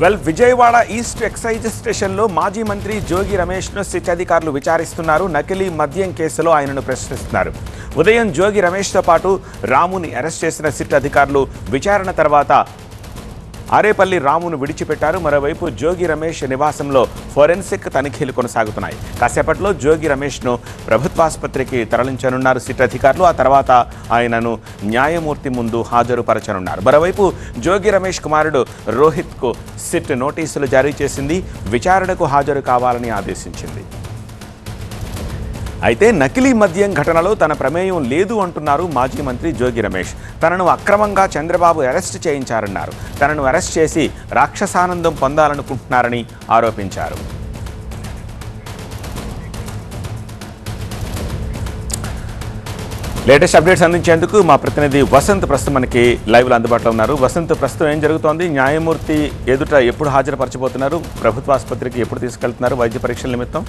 Well Vijayawada east excise స్టేషన్లో మాజీ మంత్రి జోగి రమేష్ను సిట్ అధికారులు విచారిస్తున్నారు. నకిలీ మద్యం కేసులో ఆయనను ప్రశ్నిస్తున్నారు. ఉదయం జోగి రమేష్తో పాటు రాముని అరెస్ట్ చేసిన సిట్ అధికారులు విచారణ తర్వాత ఆరేపల్లి రామును విడిచిపెట్టారు. మరోవైపు జోగి రమేష్ నివాసంలో ఫోరెన్సిక్ తనిఖీలు కొనసాగుతున్నాయి. కాసేపట్లో జోగి రమేష్ను ప్రభుత్వాసుపత్రికి తరలించనున్నారు సిట్ అధికారులు. ఆ తర్వాత ఆయనను న్యాయమూర్తి ముందు హాజరుపరచనున్నారు. మరోవైపు జోగి రమేష్ కుమారుడు రోహిత్కు సిట్ నోటీసులు జారీ చేసింది. విచారణకు హాజరు కావాలని ఆదేశించింది. అయితే నకిలీ మద్యం ఘటనలో తన ప్రమేయం లేదు అంటున్నారు మాజీ మంత్రి జోగి రమేష్. తనను అక్రమంగా చంద్రబాబు అరెస్ట్ చేయించారన్నారు. తనను అరెస్ట్ చేసి రాక్షసానందం పొందాలనుకుంటున్నారని ఆరోపించారు. లేటెస్ట్ అప్డేట్స్ అందించేందుకు మా ప్రతినిధి వసంత్ ప్రస్తుతం మనకి లైవ్లో అందుబాటులో ఉన్నారు. వసంత్ ప్రస్తుతం ఏం జరుగుతోంది? న్యాయమూర్తి ఎదుట ఎప్పుడు హాజరుపరచబోతున్నారు? ప్రభుత్వ ఆసుపత్రికి ఎప్పుడు తీసుకెళ్తున్నారు? వైద్య పరీక్షల నిమిత్తం?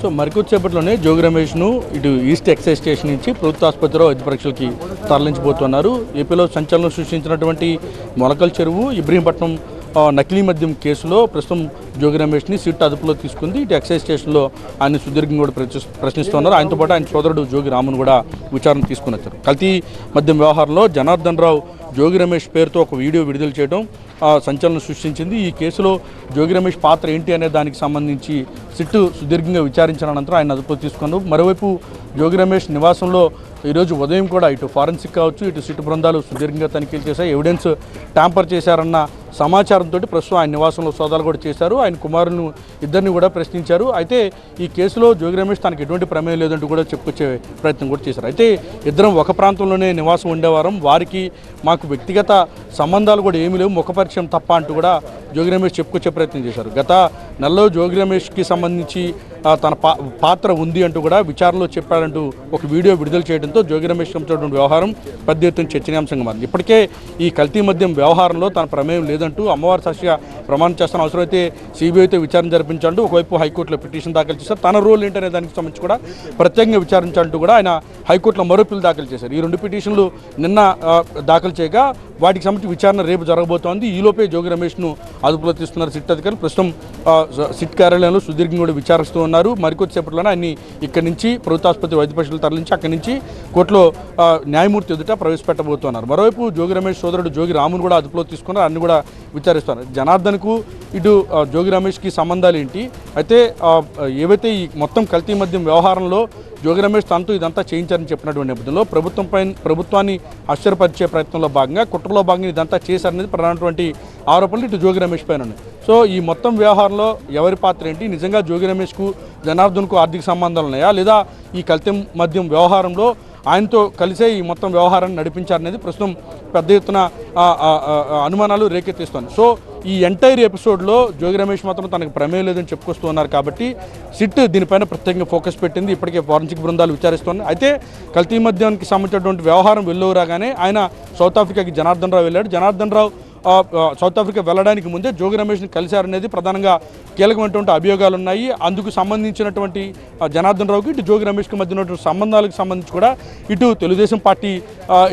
సో మరికొచ్చేపట్లోనే జోగి రమేష్ను ఇటు ఈస్ట్ ఎక్సైజ్ స్టేషన్ నుంచి ప్రభుత్వ ఆసుపత్రిలో వైద్య పరీక్షలకి తరలించబోతున్నారు. ఏపీలో సంచలనం సృష్టించినటువంటి మొలకల చెరువు ఇబ్రహీంపట్నం నకిలీ మద్యం కేసులో ప్రస్తుతం జోగి రమేష్ని సిట్ అదుపులో తీసుకుంది. ఇటు ఎక్సైజ్ స్టేషన్లో ఆయన సుదీర్ఘంగా కూడా ప్రశ్నిస్తున్నారు. ఆయనతో పాటు ఆయన సోదరుడు జోగి రామును కూడా విచారణ తీసుకుని వచ్చారు. కల్తీ మద్యం వ్యవహారంలో జనార్దన్ రావు జోగి రమేష్ పేరుతో ఒక వీడియో విడుదల చేయడం సంచలనం సృష్టించింది. ఈ కేసులో జోగి రమేష్ పాత్ర ఏంటి అనే దానికి సంబంధించి సిట్టు సుదీర్ఘంగా విచారించిన అనంతరం ఆయన అదుపులో తీసుకున్నారు. మరోవైపు జోగి రమేష్ నివాసంలో ఈరోజు ఉదయం కూడా ఇటు ఫారెన్సిక్ కావచ్చు ఇటు సిట్టు బృందాలు సుదీర్ఘంగా తనిఖీలు చేశాయి. ఎవిడెన్స్ ట్యాంపర్ చేశారన్న సమాచారంతో ప్రస్తుతం ఆయన నివాసంలో సోదాలు కూడా చేశారు. ఆయన కుమారులను ఇద్దరిని కూడా ప్రశ్నించారు. అయితే ఈ కేసులో జోగి రమేష్ తనకు ఎటువంటి ప్రమేయం లేదంటూ కూడా చెప్పుకొచ్చే ప్రయత్నం కూడా చేశారు. అయితే ఇద్దరం ఒక ప్రాంతంలోనే నివాసం ఉండేవారం. వారికి మాకు వ్యక్తిగత సంబంధాలు కూడా ఏమీ లేవు. ముఖ పరిచయం తప్ప అంటూ కూడా జోగి రమేష్ చెప్పుకొచ్చే ప్రయత్నం చేశారు. గత నెలలో జోగి రమేష్కి సంబంధించి తన పా పాత్ర ఉంది అంటూ కూడా విచారణలో చెప్పాడంటూ ఒక వీడియో విడుదల చేయడంతో జోగి రమేష్ వ్యవహారం పెద్ద ఎత్తున చర్చనీయాంశంగా మారింది. ఇప్పటికే ఈ కల్తీ మద్యం వ్యవహారంలో తన ప్రమేయం లేదంటూ అమ్మవారి సాక్షిగా ప్రమాణం చేస్తున్న అవసరమైతే సిబిఐతో విచారణ జరిపించాలంటూ ఒకవైపు హైకోర్టులో పిటిషన్ దాఖలు చేశారు. తన రోల్ ఏంటనే దానికి సంబంధించి కూడా ప్రత్యేకంగా విచారించాలంటూ కూడా ఆయన హైకోర్టులో మరో దాఖలు చేశారు. ఈ రెండు పిటిషన్లు నిన్న దాఖలు చేయగా వాటికి సంబంధించి విచారణ రేపు జరగబోతోంది. ఈలోపే జోగి రమేష్ను అదుపులో తీసుకున్నారు సిట్ అధికారులు. ప్రస్తుతం సిట్ కార్యాలయంలో సుదీర్ఘంగా కూడా విచారిస్తూ ఉన్నారు. మరికొద్దిసేపట్లోనే ఆయన్ని ఇక్కడి నుంచి ప్రభుత్వాసుపత్రి వైద్య పరీక్షలు తరలించి అక్కడి నుంచి కోర్టులో న్యాయమూర్తి ఎదుట ప్రవేశపెట్టబోతున్నారు. మరోవైపు జోగి రమేష్ సోదరుడు జోగి రామును కూడా అదుపులో తీసుకున్నారు. అన్ని కూడా విచారిస్తున్నారు. జనార్దన్కు ఇటు జోగి రమేష్కి సంబంధాలు ఏంటి? అయితే ఏవైతే ఈ మొత్తం కల్తీ మద్యం వ్యవహారంలో జోగి రమేష్ తనతో ఇదంతా చేయించారని చెప్పినటువంటి నేపథ్యంలో ప్రభుత్వంపై ప్రభుత్వాన్ని ఆశ్చర్యపరిచే ప్రయత్నంలో భాగంగా కుట్రలో భాగంగా ఇదంతా చేశారనేది ప్రధానటువంటి ఆరోపణలు ఇటు జోగి రమేష్ పైన ఉన్నాయి. సో ఈ మొత్తం వ్యవహారంలో ఎవరి పాత్ర ఏంటి? నిజంగా జోగి రమేష్కు జనార్దన్కు ఆర్థిక సంబంధాలు ఉన్నాయా? లేదా ఈ కల్తీ మద్యం వ్యవహారంలో ఆయనతో కలిసే ఈ మొత్తం వ్యవహారాన్ని నడిపించారనేది ప్రస్తుతం పెద్ద ఎత్తున అనుమానాలు రేకెత్తిస్తోంది. సో ఈ ఎంటైర్ ఎపిసోడ్లో జోగి రమేష్ మాత్రం తనకు ప్రమేయం లేదని చెప్పుకొస్తూ ఉన్నారు కాబట్టి సిట్ దీనిపైన ప్రత్యేకంగా ఫోకస్ పెట్టింది. ఇప్పటికే ఫారెన్సిక్ బృందాలు విచారిస్తున్నాయి అయితే కల్తీ మద్యానికి సంబంధించినటువంటి వ్యవహారం వెళ్ళవు రాగానే ఆయన సౌత్ ఆఫ్రికాకి జనార్దన్ రావు వెళ్ళాడు. జనార్దన్ రావు సౌత్ ఆఫ్రికా వెళ్ళడానికి ముందే జోగి రమేష్ని కలిశారనేది ప్రధానంగా కీలకమైనటువంటి అభియోగాలు ఉన్నాయి అందుకు సంబంధించినటువంటి జనార్దన్ రావుకి ఇటు జోగి రమేష్కి మధ్య ఉన్నటువంటి సంబంధాలకు సంబంధించి కూడా ఇటు తెలుగుదేశం పార్టీ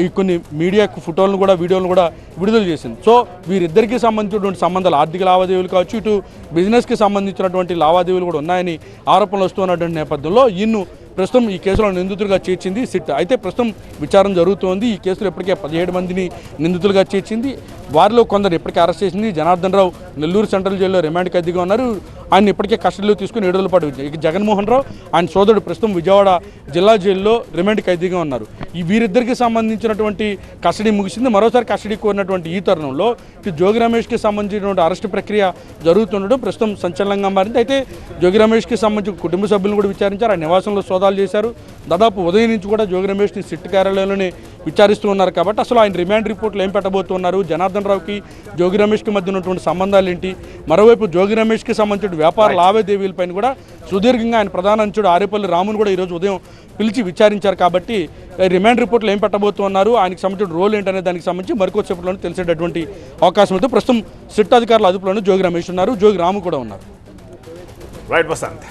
ఈ కొన్ని మీడియా ఫోటోలను కూడా వీడియోలను కూడా విడుదల చేసింది. సో వీరిద్దరికీ సంబంధించినటువంటి సంబంధాలు ఆర్థిక లావాదేవీలు కావచ్చు ఇటు బిజినెస్కి సంబంధించినటువంటి లావాదేవీలు కూడా ఉన్నాయని ఆరోపణలు వస్తున్నటువంటి నేపథ్యంలో ఇన్ను ప్రస్తుతం ఈ కేసులో నిందితులుగా చేర్చింది సిట్. అయితే ప్రస్తుతం విచారణ జరుగుతోంది. ఈ కేసులో ఇప్పటికే పదిహేడు మందిని నిందితులుగా చేర్చింది. వారిలో కొందరు ఇప్పటికే అరెస్ట్ చేసింది. జనార్దన్ రావు నెల్లూరు సెంట్రల్ జైల్లో రిమాండ్ ఖైదీగా ఉన్నారు. ఆయన ఇప్పటికే కస్టడీలో తీసుకుని ఏడు రోజుల పాటు ఇక జగన్మోహన్ రావు ఆయన సోదరుడు ప్రస్తుతం విజయవాడ జిల్లా జైల్లో రిమాండ్ ఖైదీగా ఉన్నారు. ఈ వీరిద్దరికి సంబంధించినటువంటి కస్టడీ ముగిసింది. మరోసారి కస్టడీ కోరినటువంటి ఈ తరుణంలో జోగి రమేష్కి సంబంధించినటువంటి అరెస్ట్ ప్రక్రియ జరుగుతుండడం ప్రస్తుతం సంచలనంగా మారింది. అయితే జోగి రమేష్కి సంబంధించిన కుటుంబ సభ్యులను కూడా విచారించారు. ఆ నివాసంలో సోదాలు చేశారు. దాదాపు ఉదయం నుంచి కూడా జోగి రమేష్ని సిట్ కార్యాలయంలోనే విచారిస్తూ ఉన్నారు కాబట్టి అసలు ఆయన రిమాండ్ రిపోర్ట్లు ఏం పెట్టబోతున్నారు? జనార్దన్ రావుకి జోగి రమేష్కి మధ్య ఉన్నటువంటి సంబంధాలు ఏంటి మరోవైపు జోగి రమేష్కి సంబంధించిన వ్యాపార లావాదేవీలపైన కూడా సుదీర్ఘంగా ఆయన ప్రధాన అంచుడు ఆరేపల్లి రామును కూడా ఈరోజు ఉదయం పిలిచి విచారించారు కాబట్టి రిమాండ్ రిపోర్ట్లు ఏం పెట్టబోతున్నారు? ఆయనకి సంబంధించిన రోల్ ఏంటనే దానికి సంబంధించి మరికొద్దిసేపట్లోనే తెలిసేటటువంటి అవకాశం ఉంది. ప్రస్తుతం సిట్ అధికారుల అదుపులోనే జోగి రమేష్ ఉన్నారు. జోగి రాము కూడా ఉన్నారు. రైట్ వసంత్